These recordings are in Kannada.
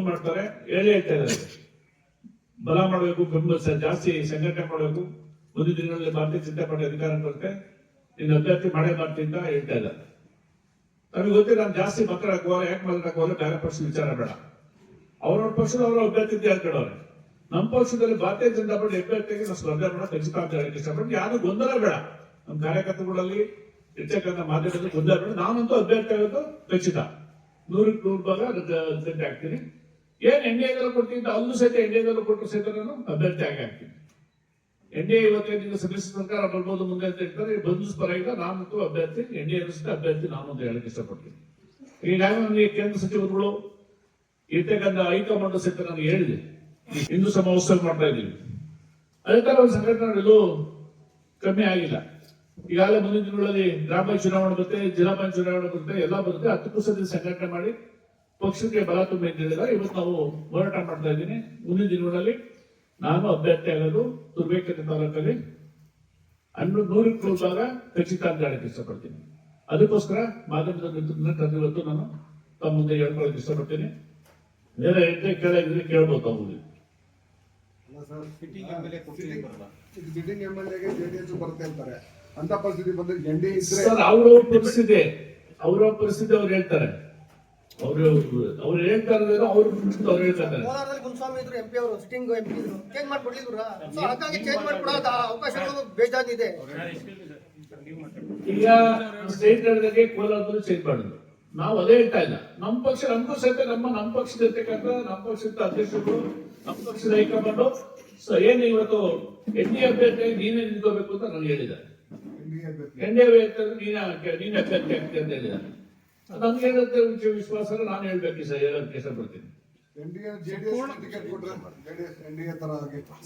ಫೋನ್ ಮಾಡ್ತಾರೆ, ಹೇಳಿ ಹೇಳ್ತಾ ಇದ್ದಾರೆ. ಬಲ ಮಾಡಬೇಕು ಬೆಂಬಲ ಜಾಸ್ತಿ ಸಂಘಟನೆ ಮಾಡಬೇಕು. ಒಂದು ದಿನಗಳಲ್ಲಿ ಭಾರತೀಯ ಜನತಾ ಪಾರ್ಟಿ ಅಧಿಕಾರ ಬರುತ್ತೆ ನಿನ್ನ ಅಭ್ಯರ್ಥಿ ಮಾಡೇ ಮಾಡ್ತೀನಿ ಅಂತ ಹೇಳ್ತಾ ಇದ್ದಾರೆ. ನಮಗೆ ಗೊತ್ತಿಲ್ಲ ನಾನು ಜಾಸ್ತಿ ಮಾತ್ರ ಹಾಕುವಾಗ ಯಾಕೆ ಮಾತ್ರ ಹಾಕುವಾಗ ಬೇರೆ ಪಕ್ಷದ ವಿಚಾರ ಬೇಡ. ಅವ್ರವ್ರ ಪಕ್ಷದ ಅವರ ಅಭ್ಯರ್ಥಿ ಹೇಳ್ಕೊಳ್ಳೋರೆ ನಮ್ಮ ಪಕ್ಷದಲ್ಲಿ ಭಾರತೀಯ ಜನತಾ ಪಾರ್ಟಿ ಅಭ್ಯರ್ಥಿಗೆ ನಾವು ಸ್ಪರ್ಧೆ ಮಾಡೋ ಖಚಿತ ಇಷ್ಟಪಟ್ಟು ಯಾರು ಗೊಂದಲ ಬೇಡ. ನಮ್ಮ ಕಾರ್ಯಕರ್ತರುಗಳಲ್ಲಿ ಇರ್ತಕ್ಕಂಥ ಮಾಧ್ಯಮದಲ್ಲಿ ಗೊಂದಲ ಬೇಡ. ನಾನಂತೂ ಅಭ್ಯರ್ಥಿ ಆಗೋದು ಖಚಿತ. ನೂರಕ್ಕೆ ನೂರು ಭಾಗ ಆಗ್ತೀನಿ ಏನ್ ಎನ್ ಎದಲ್ಲೂ ಕೊಡ್ತೀನಿ ಅಂತ ಅಲ್ಲೂ ಸಹಿತ ಎನ್ ಎದಲ್ಲೂ ಕೊಟ್ಟರು ಸಹಿತ ನಾನು ಅಭ್ಯರ್ಥಿ ಆಗಿ ಹಾಕ್ತೀನಿ ಎನ್ ಡಿ ಎ ಇವತ್ತೈದು ಸಮ್ಮಿಶ್ರ ಸರ್ಕಾರ ಬರ್ಬೋದು ಮುಂದೆ ಅಂತ ಹೇಳ್ತಾರೆ ಬಂಧು ಪರವಾಗಿಲ್ಲ ಮತ್ತು ಅಭ್ಯರ್ಥಿ ಎನ್ ಡಿ ಎ ಸಹಿತ ಅಭ್ಯರ್ಥಿ ನಾನು ಅಂತ ಹೇಳಕ್ಕೆ ಇಷ್ಟಪಡ್ತೀನಿ. ಈಗಾಗಲೇ ನನಗೆ ಕೇಂದ್ರ ಸಚಿವರುಗಳು ಇರ್ತಕ್ಕಂಥ ಹೈಕಮಾಂಡ್ ಸಹಿತ ನಾನು ಹೇಳಿದೆ. ಹಿಂದೂ ಸಮಾವೇಶ ಮಾಡ್ತಾ ಇದ್ದೀವಿ. ಅದೇ ತರ ಒಂದು ಸಂಘಟನೆಗಳು ಕಮ್ಮಿ ಆಗಿಲ್ಲ. ಈಗಾಗಲೇ ಮುಂದಿನ ದಿನಗಳಲ್ಲಿ ಗ್ರಾಮ ಪಂಚಾಯತ್ ಚುನಾವಣೆ ಬರುತ್ತೆ, ಜಿಲ್ಲಾ ಪಂಚಾಯತ್ ಚುನಾವಣೆ ಬರುತ್ತೆ, ಎಲ್ಲ ಬರುತ್ತೆ. ಹತ್ತು ಸಂಘಟನೆ ಮಾಡಿ ಪಕ್ಷಕ್ಕೆ ಬಲ ತುಂಬ ಅಂತ ಇವತ್ತು ನಾವು ಹೋರಾಟ ಮಾಡ್ತಾ ಇದ್ದೀನಿ. ಮುಂದಿನ ದಿನಗಳಲ್ಲಿ ನಾನು ಅಭ್ಯರ್ಥಿ ಆಗೋದು ತುರ್ಬೇಕೆರೆ ತಾಲೂಕಲ್ಲಿ ಹಣ್ಣು ನೂರಕ್ಕೆ ನೂರು ಭಾಗ ಖಚಿತ ಅಂತ ಹೇಳಕ್ಕೆ ಇಷ್ಟಪಡ್ತೀನಿ. ಅದಕ್ಕೋಸ್ಕರ ಮಾಧ್ಯಮದ ಇವತ್ತು ನಾನು ತಮ್ಮ ಮುಂದೆ ಹೇಳ್ಕೊಳ್ಳೋಕೆ ಇಷ್ಟಪಡ್ತೀನಿ. ಬೇರೆ ಎಂಟೇ ಕೇಳಿದ್ರೆ ಕೇಳ್ಬೋದು ಎಂ ಎಲ್ ಎಗೆ ಜೆಡಿಎಸ್ ಬರುತ್ತೆ ಅಂತಾರೆ. ಅಂತ ಪರಿಸ್ಥಿತಿ ಬಂದ್ರೆ ಎನ್ ಡಿ ಅವ್ರವ್ರ ಪರಿಸ್ಥಿತಿ ಅವ್ರವ್ರ ಪರಿಸ್ಥಿತಿ ಅವ್ರು ಹೇಳ್ತಾರೆ. ಅವ್ರು ಅವ್ರು ಹೇಳ್ತಾರೆ ಅವ್ರು ಅವ್ರ ಹೇಳ್ತಾರೆ ಇದ್ದಾರೆ ಕೋಲಾರದಲ್ಲಿ ಗುರುಸ್ವಾಮಿ ಇದ್ರು ಎಂಪಿ ಅವರು ಸಿಟ್ಟಿಂಗ್ ಇದ್ರು. ಚೇಂಜ್ ಸೊ ಹಾಗಾಗಿ ಚೇಂಜ್ ಮಾಡ್ಕೊಡೋ ಅವಕಾಶಗಳು ಬೇಜಾನಿದೆ ಈಗ ಸ್ಟೇಟ್ ಹೇಳಿದಾಗೆ ಕೋಲಾರದಲ್ಲಿ ಚೇಂಜ್ ಮಾಡಿದ್ರು ನಾವು ಅದೇ ಹೇಳ್ತಾ ಇಲ್ಲ. ನಮ್ಮ ಪಕ್ಷ ನಮಗೂ ಸಹಿತ ನಮ್ಮ ನಮ್ಮ ಪಕ್ಷದ ಇರ್ತಕ್ಕಂಥ ನಮ್ಮ ಪಕ್ಷದ ಅಧ್ಯಕ್ಷರು ನಮ್ಮ ಪಕ್ಷದ ಹೈಕಮಾಂಡ್. ಸೊ ಏನು ಇವತ್ತು ಎನ್ ಡಿ ಅಭ್ಯರ್ಥಿ ನೀನೇ ನಿಂತ್ಕೋಬೇಕು ಅಂತ ನಾನು ಹೇಳಿದ್ದಾರೆ. ಎನ್ ಡಿ ಅಭ್ಯರ್ಥಿ. ನೀನೇ ನೀನೇ ಅಭ್ಯರ್ಥಿ ಅಂತ ಹೇಳಿದ್ದಾರೆ. ನಮ್ಗೆ ಏನಂತ ವಿಶ್ವಾಸ ಇಲ್ಲ, ನಾನು ಹೇಳ್ಬೇಕು ಸರ್ ಹೇಳೋದಕ್ಕೆ ಇಷ್ಟಪಡ್ತೀನಿ N D A JDS ticket ಕೊಟ್ರೆ ಜೆಡಿಎಸ್ ಎನ್ ಡಿ ಎ ತರ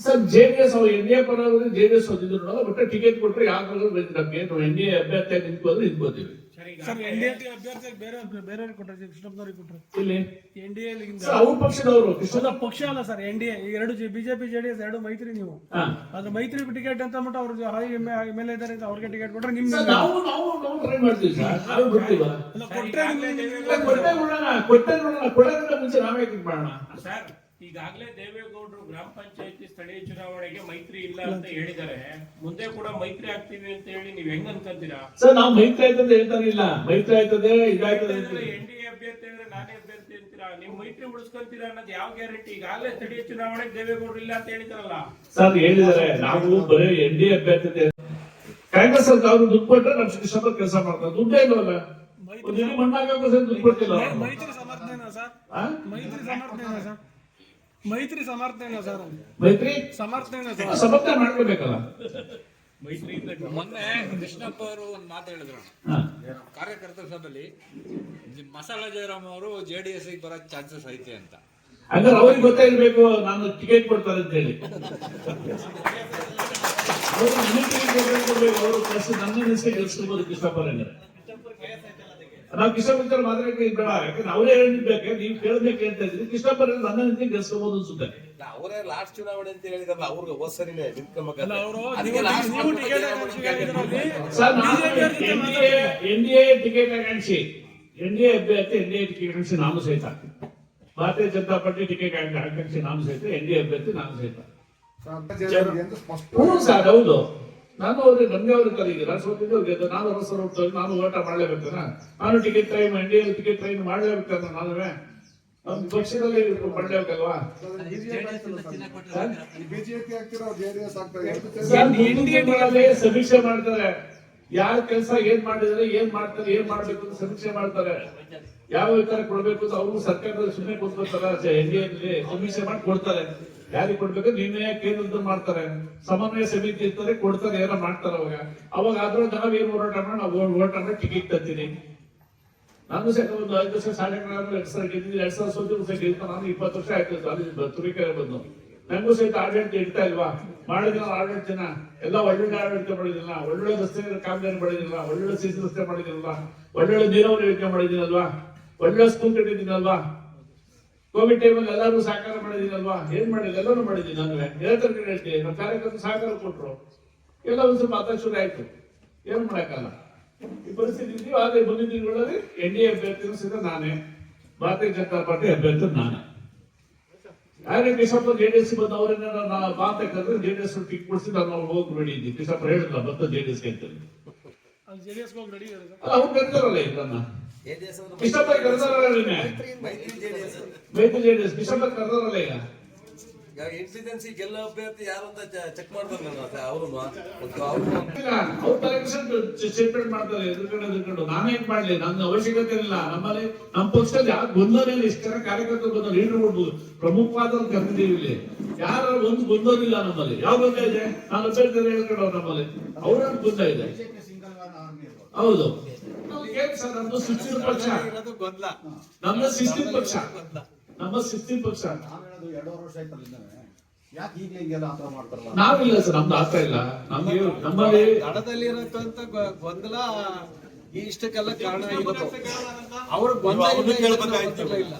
ಸರ್ ಜೆಡಿಎಸ್ ಅವ್ರು ಎನ್ ಎ ಪರವಾಗಿ ಜೆಡಿಎಸ್ ಹೊಂದಿದ್ರು ನೋಡ ಬಟ್ ಟಿಕೆಟ್ ಕೊಟ್ರೆ ಯಾಕಾದ್ರೂ ನಮ್ಗೆ ನಾವು ಎನ್ ಡಿ ಎ ಅಭ್ಯರ್ಥಿ ನಿಂತ್ಕೋದ್ರೆ ನಿಂತ್ಕೋತೀವಿ. ಸರ್ ಎನ್ ಡಿ ಎ ಅಭ್ಯರ್ಥಿ ಬೇರೆ ಬೇರೆ ಕೊಟ್ಟರೆ ಕೃಷ್ಣಪ್ಪನವ್ರಿಗೆ ಕೊಟ್ಟರು ಇಲ್ಲಿ ಎನ್ ಡಿ ಎ ಅವ್ರ ಪಕ್ಷದವರು ಕೃಷ್ಣ ಪಕ್ಷ ಅಲ್ಲ ಸರ್ ಎನ್ ಡಿ ಎ ಎರಡು ಬಿಜೆಪಿ ಜೆಡಿಎಸ್ ಎರಡು ಮೈತ್ರಿ ನೀವು ಅದು ಅದ್ರ ಮೈತ್ರಿ ಟಿಕೆಟ್ ಅಂತ ಮಟ್ಟ ಅವ್ರ ಹೈ ಎಂ ಎಲ್ ಎ ಇದ್ದಾರೆ ಅಂತ ಅವ್ರಿಗೆ ಟಿಕೆಟ್ ಕೊಟ್ರೆ ನಿಮ್ ನಾವು ನಾವು ನಾವು ಟ್ರೈ ಮಾಡ್ತೀವಿ ಸರ್ ಅದು ಬಿಡ್ತೀವ ಅಲ್ಲ ಕೊಟ್ರೆ ನಿಮ್- ಇಲ್ಲ, ಕೊಟ್ಟೆ ನೋಡೋಣ ಕೊಟ್ಟೆ ನೋಡೋಣ ಕೊಡೋದಕ್ಕಿಂತ ಮುಂಚೆ ನಾವೇ ಮಾಡೋಣ ಸರ್ ಈಗಾಗಲೇ ದೇವೇಗೌಡರು ಗ್ರಾಮ ಪಂಚಾಯತಿ ಸ್ಥಳೀಯ ಚುನಾವಣೆಗೆ ಮೈತ್ರಿ ಇಲ್ಲ ಅಂತ ಹೇಳಿದ್ದಾರೆ. ಮುಂದೆ ಕೂಡ ಮೈತ್ರಿ ಆಗ್ತೀವಿ ಅಂತ ಹೇಳಿ ನೀವ್ ಹೆಂಗ್ ಅನ್ಕೊಂತೀರಾ? ಸರ್ ನಾವು ಮೈತ್ರಿ ಆಯ್ತದೆ ಹೇಳ್ತಾನೆ ಇಲ್ಲ. ಮೈತ್ರಿ ಆಯ್ತದೆ ಇದಾಯ್ತದೆ. ಎನ್ ಡಿ ಅಭ್ಯರ್ಥಿ ಅಂದ್ರೆ ನಾನೇ ಅಭ್ಯರ್ಥಿ ಅಂತೀರಾ? ನೀವು ಮೈತ್ರಿ ಉಳಿಸ್ಕೊಂತೀರಾ ಅನ್ನೋದು ಯಾವ ಗ್ಯಾರಂಟಿ? ಈಗಾಗಲೇ ಸ್ಥಳೀಯ ಚುನಾವಣೆಗೆ ದೇವೇಗೌಡರು ಇಲ್ಲ ಅಂತ ಹೇಳಿದಾರಲ್ಲ. ಸರ್ ಹೇಳಿದ್ದಾರೆ ನಾವು ಬರೀ ಎನ್ ಡಿ ಎಭ್ಯರ್ಥಿ ಕಾಂಗ್ರೆಸ್ ಅಂತ ಅವ್ರು ದುಡ್ಡು ಕೊಟ್ರೆ ನಮ್ಮ ಡಿಸೆಂಬರ್ ಕೆಲಸ ಮಾಡ್ತಾರೆ. ದುಡ್ಡೇ ಇಲ್ವಲ್ಲ. ಮೈತ್ರಿ ಸಮರ್ಥನೆನಾ ಸರ್? ಆ? ಮೈತ್ರಿ ಸಮರ್ಥನೆನಾ ಸರ್? ಮೈತ್ರಿ ಸಮರ್ಥನೆ ಸರ್. ಮೈತ್ರಿ? ಸಮರ್ಥನೆನಾ ಸರ್. ಸಮರ್ಥನೆ ಮಾಡ್ಕೋಬೇಕಲ್ಲ ಮೈತ್ರಿಯಿಂದ ಮೊನ್ನೆ ಕೃಷ್ಣಪ್ಪ ಅವರು ಒಂದು ಮಾತು ಹೇಳಿದ್ರು. ಕಾರ್ಯಕರ್ತ ಕಾರ್ಯಕರ್ತರ ಸಭೆಯಲ್ಲಿ ಮಸಾಲ ಜಯರಾಮ್ ಅವರು ಜೆ ಡಿ ಎಸ್ ಬರೋ ಚಾನ್ಸಸ್ ಐತೆ ಅಂತ. ಹಂಗಾರೆ ಅವ್ರಿಗೆ ಗೊತ್ತಾಗಿರ್ಬೇಕು ನಾನು ಟಿಕೆಟ್ ಕೊಡ್ತಾರೆ ಅಂತ ಹೇಳಿ. ಅವರು ಕೆಲಸ ನನ್ನ ಹೆಸರು ಗೆಲ್ಸ್ಕೊಬೋದು ಕೃಷ್ಣಪ್ಪರ ನಾವು ಕೃಷ್ಣಪ್ಪರ ಮಾತ್ರ ಬೇಡ. ಯಾಕಂದ್ರೆ ಅವರೇ ಹೇಳಿರ್ಬೇಕು ನೀವು ಕೇಳಬೇಕು ಅಂತ ಇದ್ರಿ ಕೃಷ್ಣಪ್ಪರ ನನ್ನ ಹೆಸರು ಗೆಲ್ಸ್ಕೋಬಹುದು ಅನ್ಸುತ್ತೆ. ಅವರೇ ಲಾಸ್ಟ್ ಚುನಾವಣೆ ಅಂತ ಹೇಳಿದ್ರಲ್ಲ ಅವ್ರಿಗೆ ಹೋದ ಸರಿನೇ N D A N D A ticket ಆಕಾಂಕ್ಷಿ N D A ಅಭ್ಯರ್ಥಿ ಎನ್ ಡಿ ಎ ಟಿಕೆಟ್ ಆಕಾಂಕ್ಷಿ ನಾನು ಸಹಿತ ಭಾರತೀಯ ಜನತಾ ಪಾರ್ಟಿ ಟಿಕೆಟ್ ಆಕಾಂಕ್ಷಿ ನಾನು ಸಹಿತ ಎನ್ ಡಿ ಎ ಅಭ್ಯರ್ಥಿ ನಾನು ಸಹಿತ ಹೌದು. ನಾನು ಅವ್ರಿಗೆ ನನ್ಗೆ ಅವ್ರಿಗೆ ಸ್ವಲ್ಪ ನಾನು ಸೋತಿದ್ದು ನಾನು ಹೊಸ ನಾನು ಹೋರಾಟ ಮಾಡ್ಲೇಬೇಕಲ್ಲ ನಾನು ticket try Mandya ticket try ಮಾಡ್ಲೇಬೇಕಂತ ನಾನು ನಮ್ ಪಕ್ಷದಲ್ಲಿ ಮಾಡ್ಲೇಬೇಕಲ್ವಾ? ಹಿಂದಿನಲ್ಲಿ ಸಮೀಕ್ಷೆ ಮಾಡ್ತಾರೆ. ಯಾರ ಕೆಲಸ ಏನ್ ಮಾಡಿದ್ರೆ ಏನ್ ಮಾಡ್ತಾರೆ, ಏನ್ ಮಾಡ್ಬೇಕು ಅಂತ ಸಮೀಕ್ಷೆ ಮಾಡ್ತಾರೆ. ಯಾವ ವಿಚಾರ ಕೊಡ್ಬೇಕು ಅಂತ ಅವರು ಸರ್ಕಾರದಲ್ಲಿ ಸುಮ್ಮನೆ ಕೂತ್ಕೊಳ್ತಾರೆ. ಎನ್ ಡಿ ಸಮೀಕ್ಷೆ ಮಾಡಿ ಕೊಡ್ತಾರೆ. ಯಾರಿಗೆ ಕೊಡ್ಬೇಕು ನಿನ್ನೆ ಕೇಂದ್ರದ್ದು ಮಾಡ್ತಾರೆ. ಸಮನ್ವಯ ಸಮಿತಿ ಇರ್ತಾರೆ ಕೊಡ್ತಾರೆ ಏನೋ ಮಾಡ್ತಾರೆ ಅವಾಗ. ಅವಾಗ ಅದ್ರ ನಾವ್ ಏನ್ ಹೋರಾಟ ನಾವು ಹೋರಾಟ ಮಾಡಿ ಟಿಕೆಟ್ ತರ್ತೀನಿ. ನಾನು ಸಹ ಒಂದು ಐದು ವರ್ಷ ಸಾಡೆ ಎರಡು ಸಾವಿರ ಗೆದ್ದಿದ್ದೀನಿ. ಎರಡ್ ಸಾವಿರ ಸೋತಿ ವರ್ಷ ನಾನು ಇಪ್ಪತ್ತು ವರ್ಷ ಆಯ್ತು ತುರಿಕೆರೆ ಬಂದು. ನಂಗೂ ಸಹಿತ ಆಡಳಿತ ಇಡ್ತಾ ಇಲ್ವಾ? ಮಾಡಿದ ಆಡಳಿತ ಜನ. ಎಲ್ಲ ಒಳ್ಳೊಳ್ಳೆ ಆಡಳಿತ ಮಾಡಿದಿಲ್ಲ ಒಳ್ಳೊಳ್ಳೆ ರಸ್ತೆ ಕಾಮಗಾರಿ ಮಾಡಿದಿಲ್ಲ ಒಳ್ಳೊಳ್ಳೆ ಸಿಸಿ ರಸ್ತೆ ಮಾಡಿದಿಲ್ಲ ಒಳ್ಳೊಳ್ಳೆ ನೀರಾವರಿ ಯೋಜನೆ ಮಾಡಿದ್ದೀನಲ್ವಾ? ಒಳ್ಳೆ ಸ್ಕೂಲ್ ಕಟ್ಟಿದ್ದೀನಲ್ವಾ? ಕೋವಿಡ್ ಟೈಮಲ್ಲಿ ಎಲ್ಲರೂ ಸಹಕಾರ ಮಾಡಿದೀನಲ್ವಾ ಏನ್ ಮಾಡಿಲ್ಲ ಎಲ್ಲರೂ ಮಾಡಿದ್ದೀನಿ ನಾನು ಹೇಳ್ತಾರೆ ಹೇಳ್ತೀನಿ ನಮ್ಮ ಕಾರ್ಯಕರ್ತರು ಸಹಕಾರ ಕೊಟ್ಟರು ಎಲ್ಲ ಒಂದು ಸ್ವಲ್ಪ ಹತಾಶುರಿ ಆಯ್ತು. ಏನ್ ಮಾಡಕ್ಕಲ್ಲ? ಈ ಪರಿಸ್ಥಿತಿ ಇದೆಯೋ ಆದ್ರೆ ಮುಂದಿನ ದಿನಗಳಲ್ಲಿ ಎನ್ ಡಿ ಎ ಅಭ್ಯರ್ಥಿನೂ ಸಹಿತ ನಾನೇ. ಭಾರತೀಯ ಜನತಾ ಪಾರ್ಟಿ ಅಭ್ಯರ್ಥಿ ನಾನೇ. ಯಾರೇ ಕೃಷ್ಣಪ್ಪ ಜೆ ಡಿ ಎಸ್ ಬಂದು ಅವರೇನಾರ ಕರೆದ್ರೆ ಜೆ ಡಿ ಎಸ್ ಟಿಕ್ ಕೊಡಿಸಿ ನಾನು ಹೋಗಿ ರೆಡಿ ಇದ್ದೀನಿ ಕೃಷ್ಣಪ್ಪ ಹೇಳಿಲ್ಲ ಬಂದ ಜೆ ಡಿ ಎಸ್ ಅಂತ. ಅವ್ರು ಕರ್ತಾರಲ್ಲ ಈಗ ಕರ್ತಾರಲ್ಲ ನಿನ್ನೆ? ಮೈತ್ರಿ ಜೆಡಿಎಸ್ ಮೈತ್ರಿ ಜೆಡಿಎಸ್ ಈಗ? ಗೆಲ್ಲ ಅಭ್ಯರ್ಥಿ ಯಾರು ಅಂತ ಚೆಕ್ ಮಾಡ್ತಾರೆ ಅವರು ಅವರು ಇಲ್ಲ ಅವ್ರ ಕಲೆಕ್ಷನ್ ಸ್ಟೇಟ್ಮೆಂಟ್ ಮಾಡ್ತಾರೆ ಎದುರ್ಕೊಂಡು ಎದುರ್ಕೊಂಡು. ನಾನೇನ್ ಮಾಡ್ಲಿ? ನನ್ನ ಅವಶ್ಯಕತೆ ಇಲ್ಲ. ನಮ್ಮಲ್ಲಿ ನಮ್ಮ ಪಕ್ಷದಲ್ಲಿ ಯಾರು ಗೊಂದಲ ಇಷ್ಟರ ಕಾರ್ಯಕರ್ತರು ಬಂದ ಲೀಡರ್ ಕೊಡ್ಬೋದು. ಪ್ರಮುಖವಾದವ್ರು ಕರೆದಿದ್ದೀವಿ ಇಲ್ಲಿ. ಯಾರು ಒಂದು ಗೊಂದಲಿಲ್ಲ ನಮ್ಮಲ್ಲಿ. ಯಾವ ಗೊಂದ ಇದೆ? ನಾನು ಅಭ್ಯರ್ಥಿ ಹೇಳ್ಕೊಂಡು ನಮ್ಮಲ್ಲಿ. ಅವ್ರ ಗೊಂದ ಇದೆ. ಹೌದು. ಏನ್ ಸರ್ ನಮ್ದು ಶಿಸ್ತಿನ ಪಕ್ಷ? ಗೊಂದಲ. ನಮ್ಮ ಶಿಸ್ತಿನ ಪಕ್ಷ. ನಮ್ಮ ಶಿಸ್ತಿನ ಪಕ್ಷ. ನಾವೇನದು ಎರಡೂವರೆ ವರ್ಷ ಆಯ್ತಲ್ಲ ಯಾಕೆ ಈಗಲೇ ಹಿಂಗೆಲ್ಲ ಆತರ ಮಾಡ್ತಾರಲ್ಲ? ನಾವಿಲ್ಲ ಸರ್ ನಮ್ದು ಆಗ್ತಾ ಇಲ್ಲ. ನಮ್ಗೆ ನಮ್ಮಲ್ಲಿ ದಡದಲ್ಲಿ ಇರತಕ್ಕಂತ ಗೊಂದಲ ಈ ಇಷ್ಟಕ್ಕೆಲ್ಲ ಕಾರಣ ಆಗಿರೋದು ಅವ್ರ ಗೊಂದಲ ಕೇಳ್ಬೇಕಾಯ್ತು. ಇಲ್ಲ.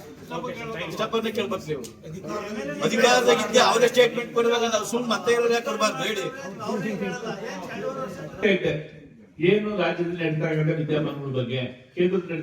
ಇಷ್ಟಪನ್ನ ಕೇಳ್ಬೇಕು ನೀವು. ಅಧಿಕಾರದಾಗಿದ್ದೆ ಅವರೇ ಸ್ಟೇಟ್ಮೆಂಟ್ ಕೊಡುವಾಗ ನಾವು ಸುಮ್ಮನೆ ಮತ್ತೆ ಇರೋದೇ ಕೊಡ್ಬಾರ್ದು ಹೇಳಿ ಏನು ರಾಜ್ಯದಲ್ಲಿ ನಡೀತಾ ಇದೆ ವಿದ್ಯಮಾನಗಳ ಬಗ್ಗೆ ಕೇಂದ್ರದಲ್ಲಿ